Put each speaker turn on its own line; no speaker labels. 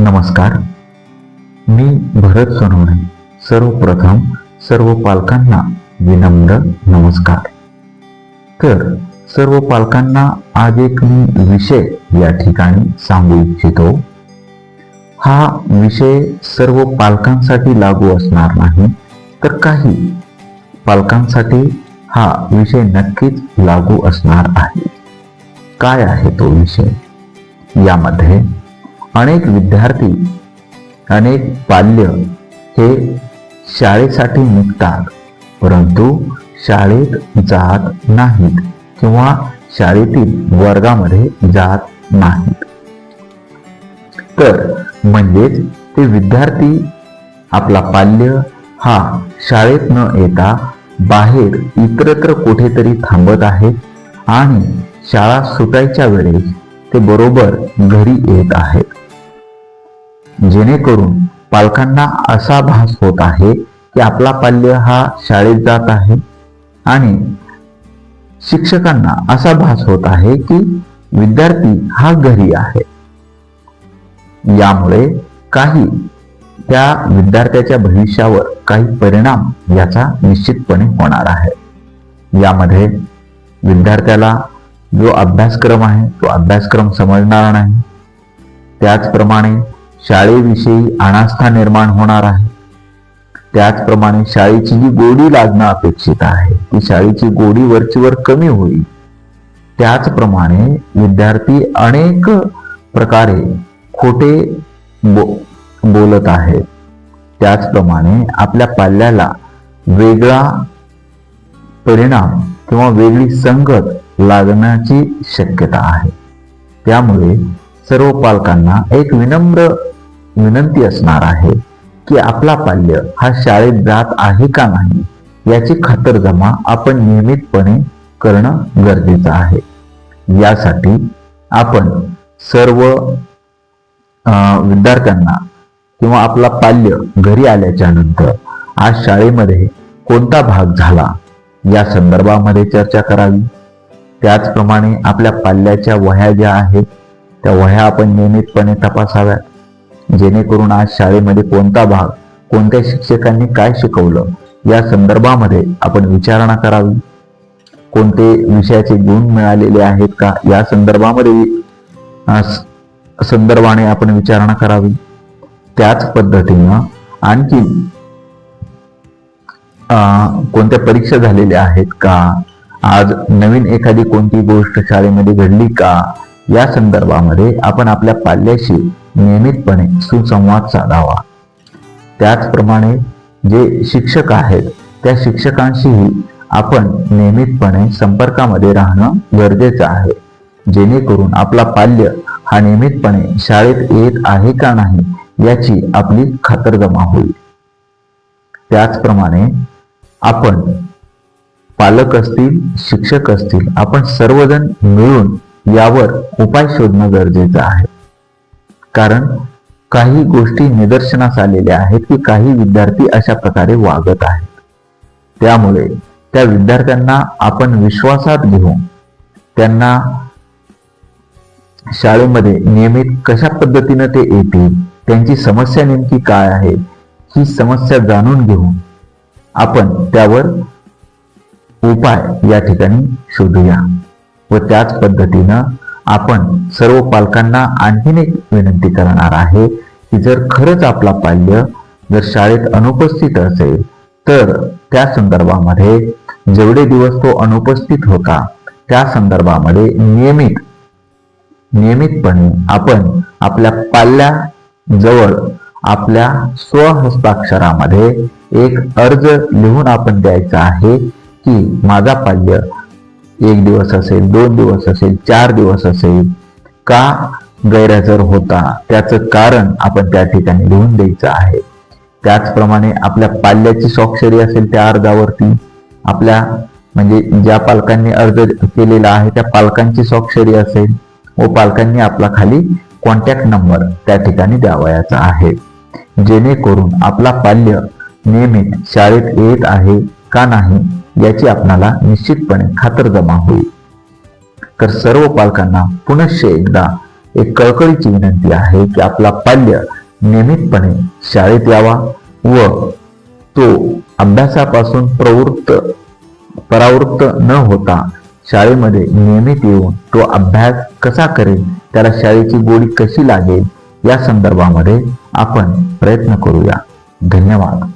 नमस्कार. मी भरत सोनवणे. सर्वप्रथम सर्व पालकांना विनम्र नमस्कार. तर सर्व पालकांना आज एक मी विषय या ठिकाणी सांगू इच्छितो. हा विषय सर्व पालकांसाठी लागू असणार नाही तर काही पालकांसाठी हा विषय नक्कीच लागू असणार आहे. काय आहे तो विषय? यामध्ये अनेक विद्यार्थी अनेक पाल्य हे शाळेसाठी निघतात. परंतु शाळेत जात नाहीत किंवा शाळेतील वर्गामध्ये जात नाहीत. तर म्हणजेच ते विद्यार्थी आपला पाल्य हा शाळेत न येता बाहेर इतरत्र कुठेतरी थांबत आहेत आणि शाळा सुटायच्या वेळेस ते बरोबर घरी येत आहेत. जेणेकरून पालकांना असा भास होत आहे की आपला पाल्य हा शाळेत जात आहे आणि शिक्षकांना असा भास होत आहे की विद्यार्थी हा घरी आहे. यामुळे काही त्या विद्यार्थ्याच्या भविष्यावर काही परिणाम याचा निश्चितपणे होणार आहे. यामध्ये विद्यार्थ्याला जो अभ्यासक्रम आहे तो अभ्यासक्रम समजणार नाही. त्याचप्रमाणे शाळेविषयी अनास्था निर्माण होणार आहे. त्याचप्रमाणे शाळेची जी गोडी लागणं अपेक्षित आहे ती शाळेची गोडी वरचीवर कमी होईल. त्याचप्रमाणे विद्यार्थी अनेक प्रकारे खोटे बो बोलत आहेत. त्याचप्रमाणे आपल्या पाल्याला वेगळा परिणाम किंवा वेगळी संगत लागण्याची शक्यता आहे. त्यामुळे सर्व पालकांना एक विनम्र विनंती असणार आहे की आपला पाल्य हा शाळेत जात आहे का नाही याची खातरजमा आपण नियमितपणे करणं गरजेचं आहे. यासाठी आपण सर्व विद्यार्थ्यांना किंवा आपला पाल्य घरी आल्याच्यानंतर आज शाळेमध्ये कोणता भाग झाला या संदर्भामध्ये चर्चा करावी. त्याचप्रमाणे आपल्या पाल्याच्या वह्या ज्या आहेत त्या वह्या आपण नियमितपणे तपासाव्यात. जेणेकरून आज शाळेमध्ये कोणता भाग कोणत्या शिक्षकांनी काय शिकवलं या संदर्भामध्ये आपण विचारणा करावी. कोणते विषयाचे गुण मिळालेले आहेत का या संदर्भामध्ये स- संदर्भाने आपण विचारणा करावी. त्याच पद्धतीनं आणखी कोणत्या परीक्षा झालेल्या आहेत का आज नवीन एखादी कोणती गोष्ट शाळेमध्ये घडली का? या संदर्भामध्ये आपण आपल्या पाल्याशी नियमितपणे सुसंवाद साधावा. त्याचप्रमाणे जे शिक्षक आहेत त्या शिक्षकांशीही आपण नियमितपणे संपर्कामध्ये राहणं गरजेचं आहे. जेणेकरून आपला पाल्य हा नियमितपणे शाळेत येत आहे का नाही याची आपली खातरजमा होईल. त्याचप्रमाणे आपण पालक असतील शिक्षक असतील आपण सर्वजण मिळून यावर उपाय शोधणं गरजेचं आहे. कारण काही गोष्टी निदर्शनास आलेल्या आहेत की काही विद्यार्थी अशा प्रकारे वागत आहेत. त्यामुळे त्या विद्यार्थ्यांना आपण विश्वासात घेऊन त्यांना शाळेमध्ये नियमित कशा पद्धतीनं ते येतील त्यांची समस्या नेमकी काय आहे ही समस्या जाणून घेऊन आपण त्यावर उपाय या ठिकाणी शोधूया व त्याच पद्धतीनं आपण सर्व पालकांना आणखीन एक विनंती करणार आहे की जर खरंच आपला पाल्य जर शाळेत अनुपस्थित असेल तर त्या संदर्भामध्ये जेवढे दिवस तो अनुपस्थित होता त्या संदर्भामध्ये नियमित नियमितपणे आपण आपल्या पाल्या जवळ आपल्या स्वहस्ताक्षरामध्ये एक अर्ज लिहून आपण द्यायचा आहे की माझा पाल्य एक दिवस असेल दोन दिवस असेल चार दिवस असेल का गैरहजर होता? त्याचं कारण आपण त्या ठिकाणी लिहून द्यायचं आहे. त्याचप्रमाणे आपल्या पाल्याची स्वाक्षरी असेल त्या अर्जावरती आपल्या म्हणजे ज्या पालकांनी अर्ज केलेला आहे त्या पालकांची स्वाक्षरी असेल व पालकांनी आपला खाली कॉन्टॅक्ट नंबर त्या ठिकाणी द्यावयाचा आहे. जेणेकरून आपला पाल्य नियमित शाळेत येत आहे. का नाही याची आपणाला निश्चितपणे खातरजमा होईल. तर सर्व पालकांना पुनश्च एकदा एक कळकळीची विनंती आहे की आपला पाल्य नियमितपणे शाळेत यावा व तो अभ्यासापासून प्रवृत्त परावृत्त न होता शाळेमध्ये नियमित येऊन तो अभ्यास कसा करेल त्याला शाळेची गोडी कशी लागेल या संदर्भामध्ये आपण प्रयत्न करूया. धन्यवाद.